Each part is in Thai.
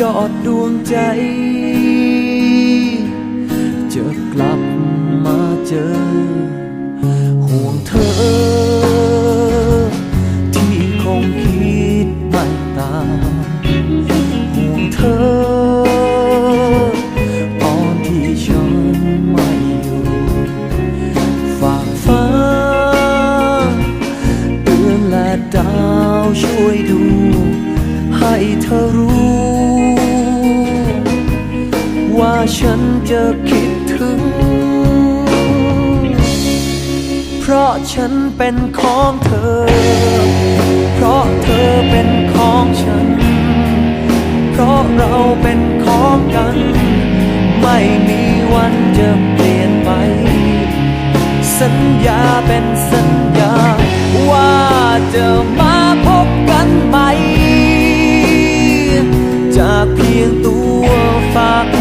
ยอดดวงใจ จะกลับมาเจอ ห่วงเธอ จะคิดถึง เพราะฉันเป็นของเธอ เพราะเธอเป็นของฉัน เพราะเราเป็นของกัน ไม่มีวันจะเปลี่ยนไป สัญญาเป็นสัญญา ว่าจะมาพบกันใหม่จากเพียงตัวฝาก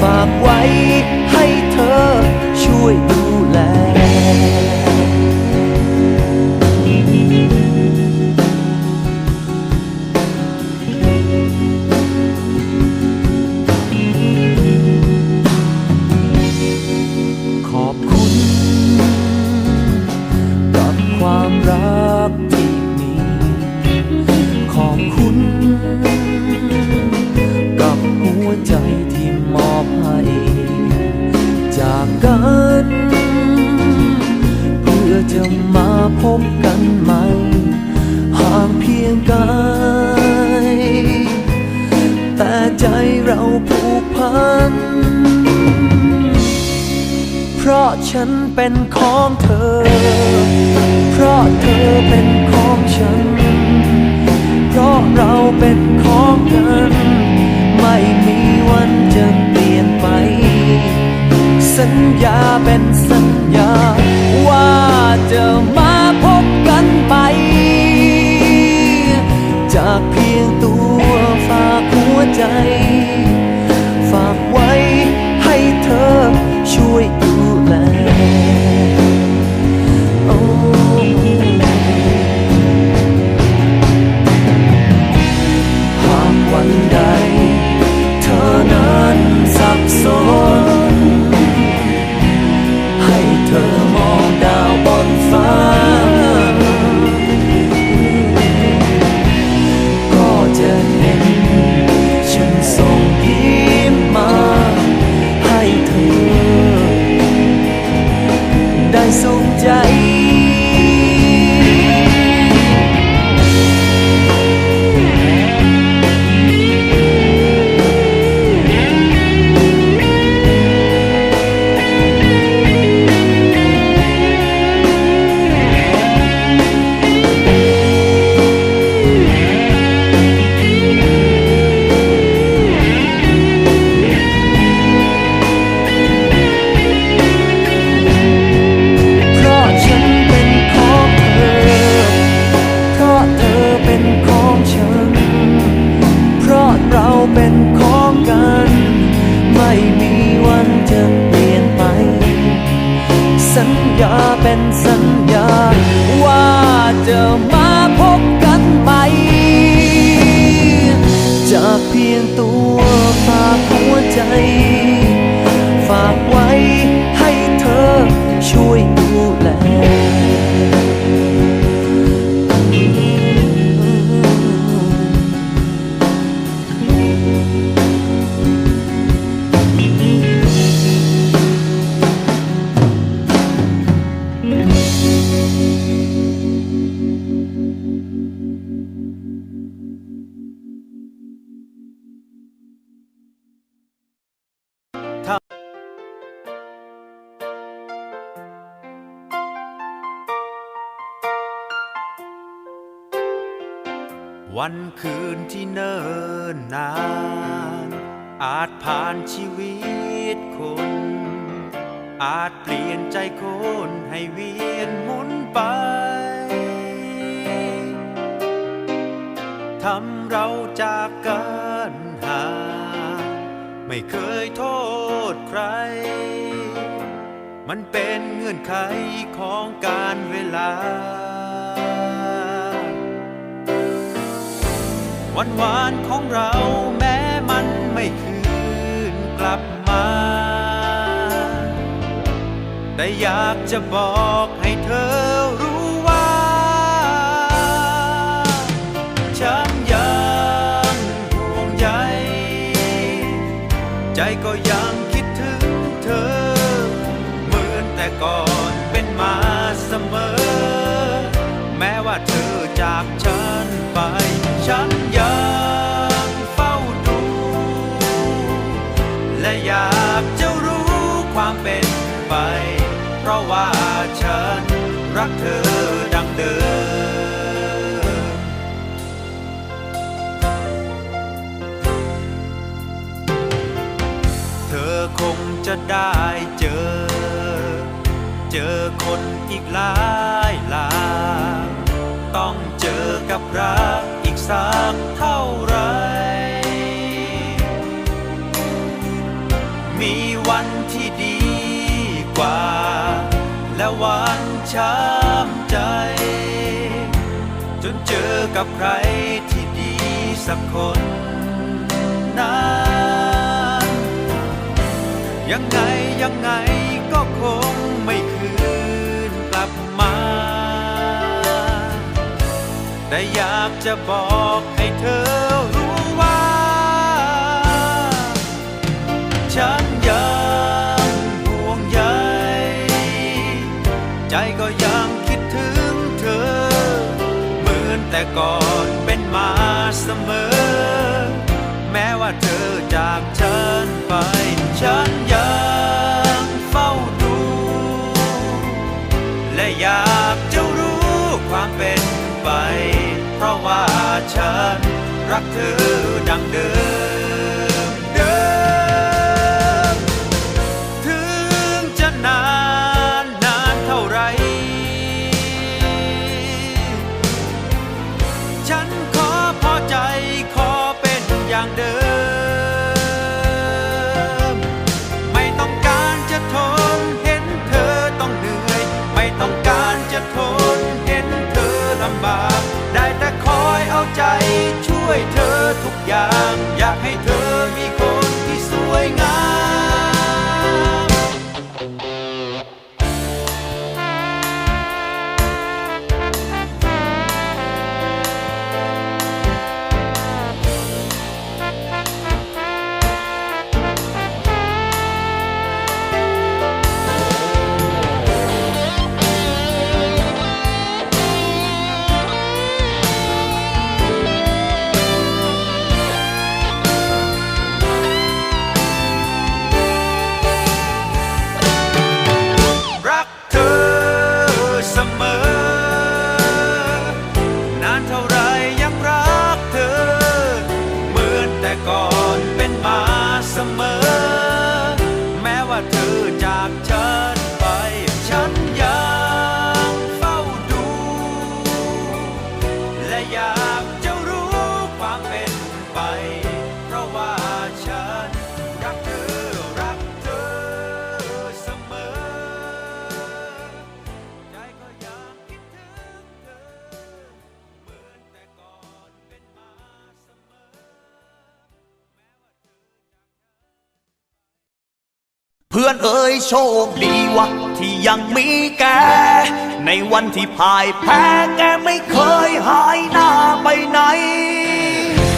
ฝากไว้ กันใหม่ห่างเพียงกาย แต่ใจเราผูกพัน เพราะฉันเป็นของเธอ เพราะเธอเป็นของฉัน เพราะเราเป็นของกัน ไม่มีวันจะเปลี่ยนไป สัญญาเป็นสัญญาว่าจะ ยงตัวฝากหัวใจ ฝากไว้ นิ่นนาน อาจผ่านชีวิตคน อาจเปลี่ยนใจคนให้เวียนหมุนไป ทำเราจากกันห่างไม่เคยโทษใคร มันเป็นเงื่อนไขของการเวลา วันหวานของเราแม้มันไม่คืนกลับมา แต่อยากจะบอกให้เธอรู้ว่า ฉันยังห่วงใยใจก็ยังคิดถึงเธอเหมือนแต่ก่อน ฉันรักเธอดังเดิม เธอคงจะได้เจอ เจอคนอีกหลายหลาต้องเจอกับรักอีกสักเท่าไหร และวันช้ำใจ จนเจอกับใครที่ดีสักคนนั้นยังไงยังไงก็คงไม่คืนกลับมา แต่อยากจะบอกให้เธอ เธอดัง โชคดีวะที่ยังมีแก ในวันที่พ่ายแพ้แกไม่เคยหายหน้าไปไหน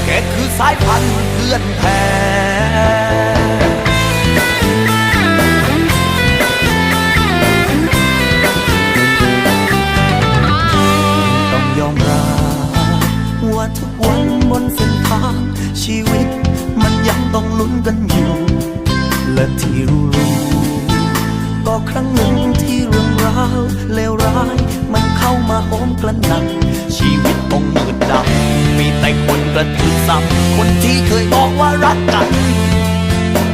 แกคือสายพันธุ์เพื่อนแท้ต้องยอมรับว่าทุกวันบนเส้นทางชีวิตมันยังต้องลุ้นกันอยู่ และที่รู้ ก็ครั้งหนึ่งที่เรื่องราวเลวร้าย มันเข้ามาโหมกระหน่ำชีวิตต้องมืดดำมีแต่คนกระทืบซ้ำคนที่เคยบอกว่ารักกัน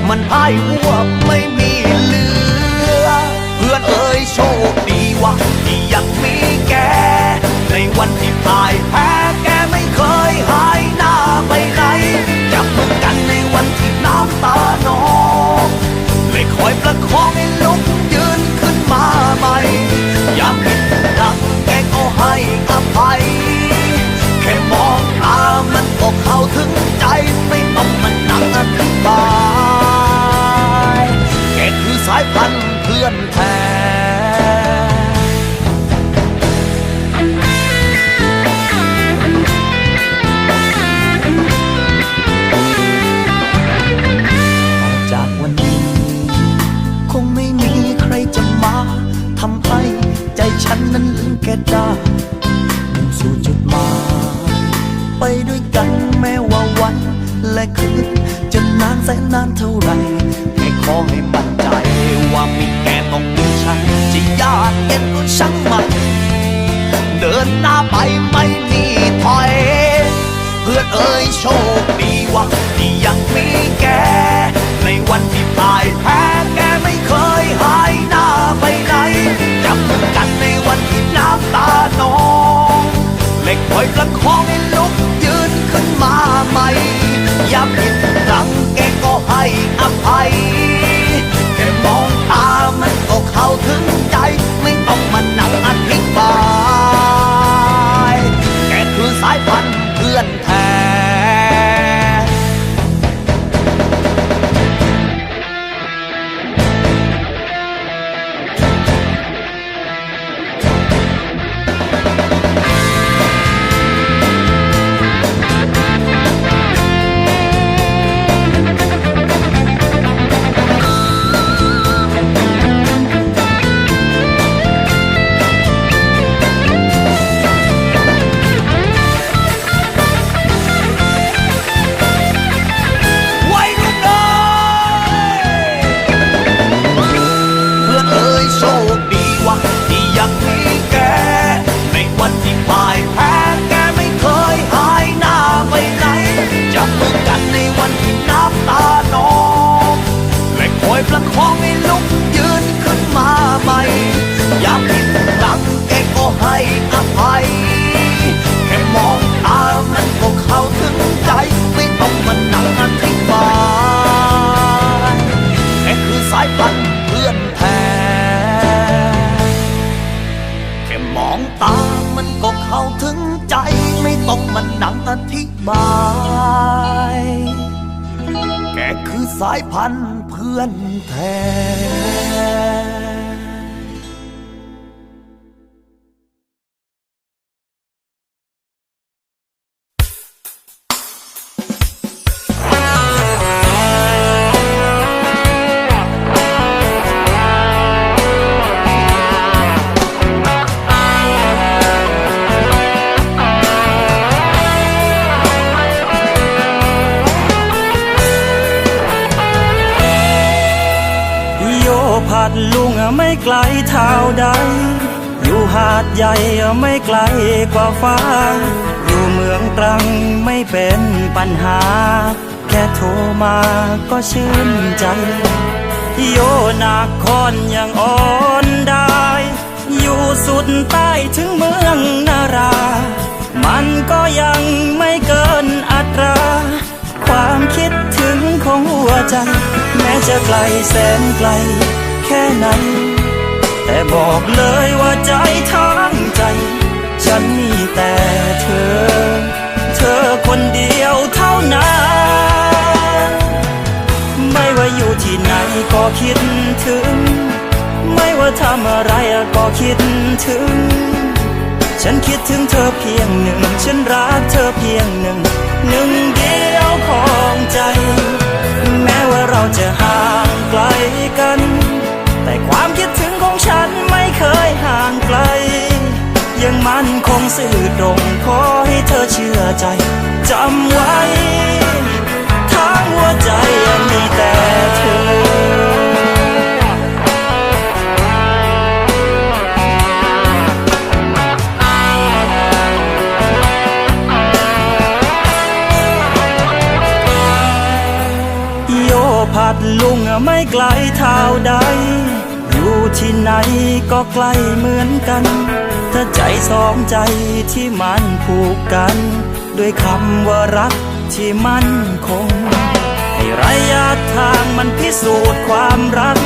มันพ่ายวัวไม่มี มองตามันก็เข้าถึงใจ ไม่ต้องมันนั่งอธิบาย แกคือสายพันธุ์เพื่อนแท้ ดลุงอะไม่ไกลเท่าใด อยู่หาดใหญ่อะไม่ไกลกว่าฟ้า อยู่เมืองตรังไม่เป็นปัญหา แค่โทรมาก็ชื่นใจ โยนาคอนยังอ่อนได้ อยู่สุดใต้ถึงเมืองนารา มันก็ยังไม่เกินอัตรา ความคิดถึงของหัวใจ แม้จะไกลแสนไกล แค่ไหนแต่บอกเลยว่าใจทั้งใจ ฉันมีแต่เธอ เธอคนเดียวเท่านั้น ไม่ว่าอยู่ที่ไหนก็คิดถึง ไม่ว่าทำอะไรก็คิดถึง ฉันคิดถึงเธอเพียงหนึ่ง ฉันรักเธอเพียงหนึ่ง หนึ่งเดียวของใจ แม้ว่าเราจะห่างไกลกัน แต่ความคิดถึงของฉันไม่เคยห่างไกล ยังมั่นคงสื่อตรงขอให้เธอเชื่อใจจำไว้ทั้งหัวใจมีแต่เธอโยผัดลุงไม่ไกลเท่าใด ที่ไหนก็ใกล้เหมือนกัน ถ้าใจสองใจที่มันผูกกัน ด้วยคำว่ารักที่มั่นคง ให้ระยะทางมันพิสูจน์ความรัก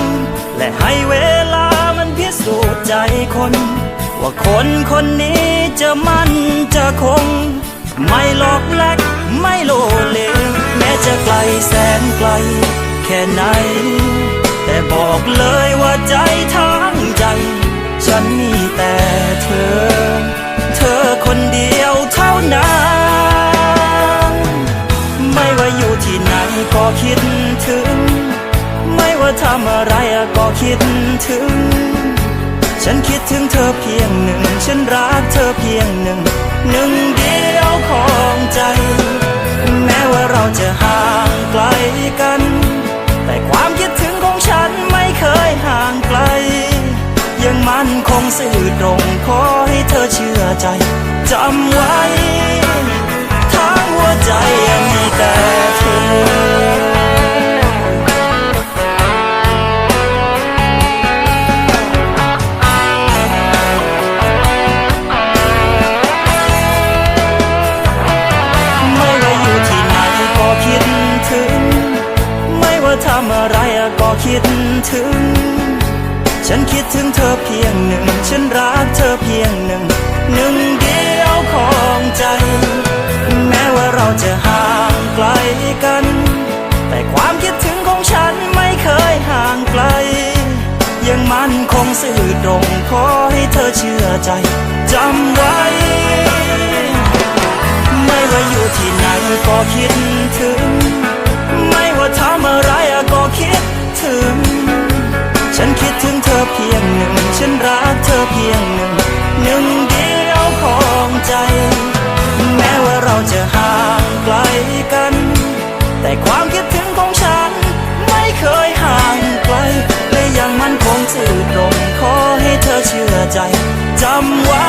และให้เวลามันพิสูจน์ใจคน ว่าคนคนนี้จะมั่นจะคง ไม่หลอกแลกไม่โลเลแม้จะไกลแสนไกล แค่ไหน แต่บอกเลยว่าใจทั้งใจ ฉันมีแต่เธอ เธอคนเดียวเท่านั้น ไม่ว่าอยู่ที่ไหนก็คิดถึง ไม่ว่าทำอะไรก็คิดถึง ฉันคิดถึงเธอเพียงหนึ่ง ฉันรักเธอเพียงหนึ่ง หนึ่งเดียวของใจ แม้ว่าเราจะห่างไกลกัน แต่ความคิด มั่นคงสื่อตรง ขอให้เธอเชื่อใจจำไว้ทั้งหัวใจยังมีแต่เธอ นคงสื่อตรงขอให้เธอเชื่อใจจำไว้ไม่ว่าอยู่ที่ไหนก็คิดถึง ไม่ว่าทำอะไรก็คิดถึง ฉันคิดถึงเธอเพียงหนึ่ง ฉันรักเธอเพียงหนึ่ง หนึ่งเดียวของใจ แม้ว่าเราจะห่างไกลกัน แต่ความคิดถึง ซื่อตรงขอให้เธอเชื่อใจจำไว้